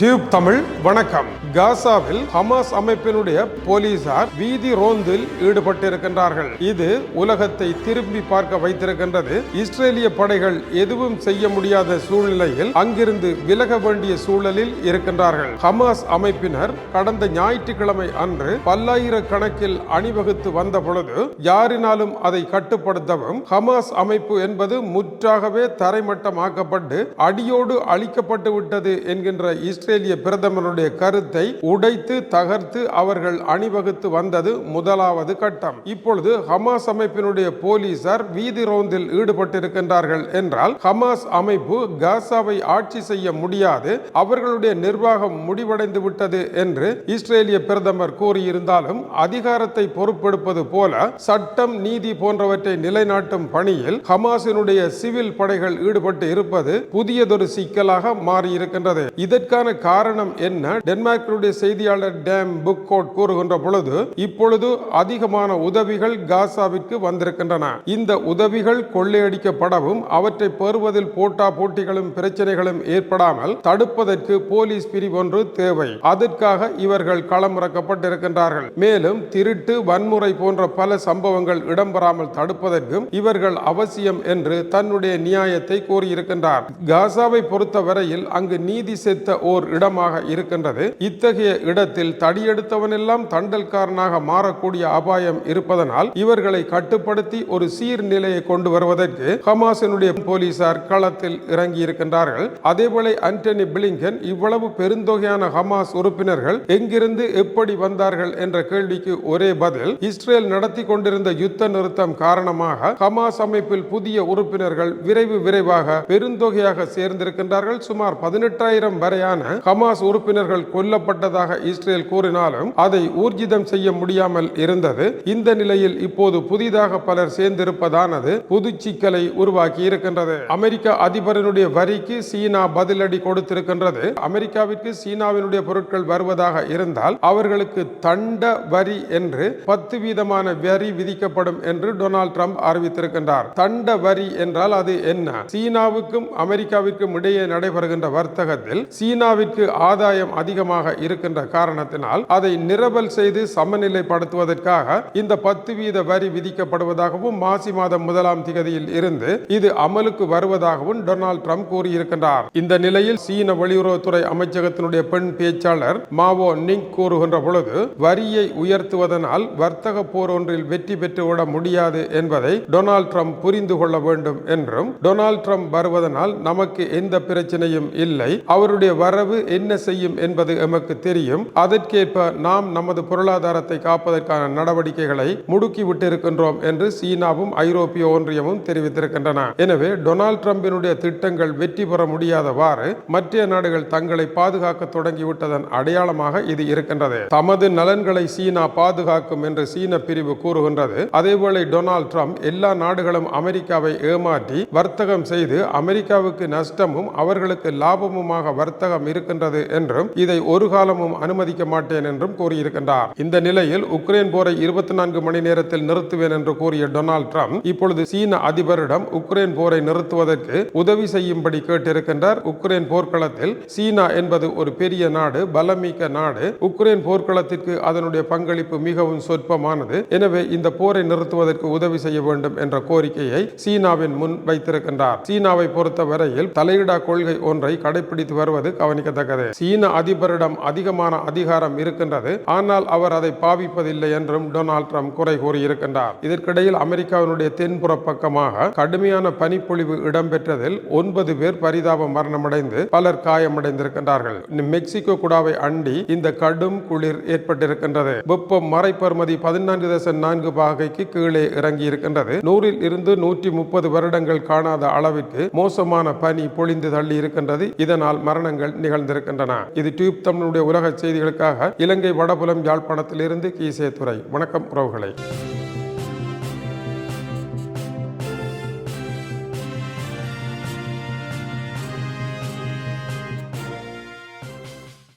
Tube Tamil வணக்கம். காசாவில் Hamas அமைப்பினுடைய போலீசார் வீதி ரோந்தில் ஈடுபட்டிருக்கின்றார்கள். இது உலகத்தை திரும்பி பார்க்க வைத்திருக்கின்றது. இஸ்ரேலிய படைகள் எதுவும் செய்ய முடியாத சூழ்நிலையில் அங்கிருந்து விலக வேண்டிய சூழலில் இருக்கின்றார்கள். ஹமாஸ் அமைப்பினர் கடந்த ஞாயிற்றுக்கிழமை அன்று பல்லாயிரக்கணக்கில் அணிவகுத்து வந்த பொழுது யாரினாலும் அதை கட்டுப்படுத்தவும் ஹமாஸ் அமைப்பு என்பது முற்றாகவே தரைமட்டமாக்கப்பட்டு அடியோடு அழிக்கப்பட்டு விட்டது என்கின்ற இஸ்ரேலிய பிரதமருடைய கருத்தை உடைத்து தகர்த்து அவர்கள் அணிவகுத்து வந்தது முதலாவது கட்டம். இப்பொழுது ஹமாஸ் அமைப்பினுடைய போலீசார் வீதி ரோந்தில் ஈடுபட்டிருக்கின்றார்கள் என்றால் ஹமாஸ் அமைப்பு காசாவை ஆட்சி செய்ய முடியாது அவர்களுடைய நிர்வாகம் முடிவடைந்து விட்டது என்று இஸ்ரேலிய பிரதமர் கூறியிருந்தாலும் அதிகாரத்தை பொறுப்பெடுப்பது போல சட்டம் நீதி போன்றவற்றை நிலைநாட்டும் பணியில் ஹமாஸினுடைய சிவில் படைகள் ஈடுபட்டு இருப்பது புதியதொரு சிக்கலாக மாறியிருக்கின்றது. இதற்கான காரணம் என்ன? டென்மார்க்கினுடைய செய்தியாளர் டேம் புக் கோட் கூறுகின்ற பொழுது இப்பொழுது அதிகமான உதவிகள் காசாவிற்கு வந்திருக்கின்றன. இந்த உதவிகள் கொள்ளையடிக்கப்படவும் அவற்றை பெறுவதில் போட்டா போட்டிகளும் பிரச்சனைகளும் ஏற்படாமல் தடுப்பதற்கு போலீஸ் பிரிவு ஒன்று தேவை. அதற்காக இவர்கள் களமிறக்கப்பட்டிருக்கின்றார்கள். மேலும் திருட்டு வன்முறை போன்ற பல சம்பவங்கள் இடம்பெறாமல் தடுப்பதற்கும் இவர்கள் அவசியம் என்று தன்னுடைய நியாயத்தை கூறியிருக்கின்றார். காசாவை பொறுத்தவரையில் அங்கு நீதி செத்த ஓர் இடமாக இருக்கின்றது. இத்தகைய இடத்தில் தடியெடுத்தவனெல்லாம் தண்டல்காரனாக மாறக்கூடிய அபாயம் இருப்பதனால் இவர்களை கட்டுப்படுத்தி ஒரு சீர்நிலையை கொண்டு வருவதற்கு ஹமாசினுடைய போலீசார் களத்தில் இறங்கி இருக்கின்றார்கள் அதேபோல அண்டனி பிளிங்கன் இவ்வளவு பெருந்தொகையான ஹமாஸ் உறுப்பினர்கள் எங்கிருந்து எப்படி வந்தார்கள் என்ற கேள்விக்கு ஒரே பதில் இஸ்ரேல் நடத்தி கொண்டிருந்த யுத்த நிறுத்தம் காரணமாக ஹமாஸ் அமைப்பில் புதிய உறுப்பினர்கள் விரைவு விரைவாக பெருந்தொகையாக சேர்ந்திருக்கின்றார்கள். சுமார் பதினெட்டாயிரம் வரையான ஹமாஸ் உறுப்பினர்கள் கொல்லப்பட்டதாக இஸ்ரேல் கூறினாலும் அதை ஊர்ஜிதம் செய்ய முடியாமல் இருந்தது. இந்த நிலையில் இப்போது புதிதாக பலர் சேர்ந்திருப்பதானது புது சிக்கலை உருவாக்கி இருக்கின்றது. அமெரிக்க அதிபரனுடைய வரிக்கு சீனா பதிலடி கொடுத்திருக்கின்றது. அமெரிக்காவிற்கு சீனாவினுடைய பொருட்கள் வருவதாக இருந்தால் அவர்களுக்கு தண்ட வரி என்று பத்து வீதமான வரி விதிக்கப்படும் என்று டொனால்ட் ட்ரம்ப் அறிவித்திருக்கின்றார். தண்ட வரி என்றால் அது என்ன? சீனாவுக்கும் அமெரிக்காவிற்கும் இடையே நடைபெறுகின்ற வர்த்தகத்தில் இந்தியாவிற்கு ஆதாயம் அதிகமாக இருக்கின்ற காரணத்தினால் அதை நிரவல் செய்து சமநிலைப்படுத்துவதற்காக இந்த பத்து வீத வரி விதிக்கப்படுவதாகவும் மாசி மாதம் முதலாம் திகதியில் இருந்து இது அமலுக்கு வருவதாகவும் டொனால்டு ட்ரம்ப் கூறியிருக்கின்றார். இந்த நிலையில் சீன வெளியுறவுத்துறை அமைச்சகத்தினுடைய பெண் பேச்சாளர் மாவோ நிங் கூறுகின்ற பொழுது வரியை உயர்த்துவதனால் வர்த்தக போர் ஒன்றில் வெற்றி பெற்றுவிட முடியாது என்பதை டொனால்ட் ட்ரம்ப் புரிந்து கொள்ள வேண்டும் என்றும் டொனால்ட் ட்ரம்ப் வருவதனால் நமக்கு எந்த பிரச்சனையும் இல்லை அவருடைய வரவு என்ன செய்யும் என்பது எமக்கு தெரியும். அதற்கேற்ப நாம் நமது பொருளாதாரத்தை காப்பதற்கான நடவடிக்கைகளை முடுக்கிவிட்டிருக்கின்றோம் என்று சீனாவும் ஐரோப்பிய ஒன்றியமும் தெரிவித்திருக்கின்றன. எனவே டொனால்ட் டிரம்பினுடைய திட்டங்கள் வெற்றி பெற முடியாதவாறு மற்ற நாடுகள் தங்களை பாதுகாக்க தொடங்கிவிட்டதன் அடையாளமாக இது இருக்கின்றது. தமது நலன்களை சீனா பாதுகாக்கும் என்று சீன பிரிவு கூறுகின்றது. அதேவேளை டொனால்ட் ட்ரம்ப் எல்லா நாடுகளும் அமெரிக்காவை ஏமாற்றி வர்த்தகம் செய்து அமெரிக்காவுக்கு நஷ்டமும் அவர்களுக்கு லாபமுமாக வர்த்தகம் இரு இருக்கின்றது என்றும் இதை ஒரு காலமும் அனுமதிக்க மாட்டேன் என்றும் கூறியிருக்கின்றார். இந்த நிலையில் உக்ரைன் போரை இருபத்தி நான்கு மணி நேரத்தில் நிறுத்துவேன் என்று கூறிய டொனால்ட் ட்ரம்ப் இப்பொழுது சீன அதிபரிடம் உக்ரைன் போரை நிறுத்துவதற்கு உதவி செய்யும்படி கேட்டிருக்கின்றார். உக்ரைன் போர்க்களத்தில் சீனா என்பது ஒரு பெரிய நாடு பலமிக்க நாடு. உக்ரைன் போர்க்களத்திற்கு அதனுடைய பங்களிப்பு மிகவும் சொற்பமானது. எனவே இந்த போரை நிறுத்துவதற்கு உதவி செய்ய வேண்டும் என்ற கோரிக்கையை சீனாவின் முன் வைத்திருக்கின்றார். சீனாவை பொறுத்தவரையில் தலையிடா கொள்கை ஒன்றை கடைபிடித்து வருவது கவனிக்க கவனிக்கத்தக்கது சீன அதிபரிடம் அதிகமான அதிகாரம் இருக்கின்றது. ஆனால் அவர் அதை பாவிப்பதில்லை என்றும் டொனால்ட் ட்ரம்ப் குறை கூறியிருக்கின்றார். இதற்கிடையில் அமெரிக்காவினுடைய தென்புற பக்கமாக கடுமையான பனிப்பொழிவு இடம்பெற்றதில் ஒன்பது பேர் பரிதாப மரணமடைந்து பலர் காயமடைந்திருக்கின்றார்கள். மெக்சிகோ குடாவை அண்டி இந்த கடும் குளிர் ஏற்பட்டிருக்கின்றது. வெப்பம் மறைப்பருமதி பதினான்கு தசம் நான்கு பாகைக்கு கீழே இறங்கி இருக்கின்றது நூறில் இருந்து நூற்றி முப்பது வருடங்கள் காணாத அளவிற்கு மோசமான பனி பொழிந்து தள்ளி இருக்கின்றது இதனால் மரணங்கள் நிகழ்ந்திருக்கின்றன இது டியூப் தமிழுடைய உலக செய்திகளுக்காக இலங்கை வடபுலம் யாழ்ப்பாணத்திலிருந்து கீசே துறை வணக்கம் உறவுகளை.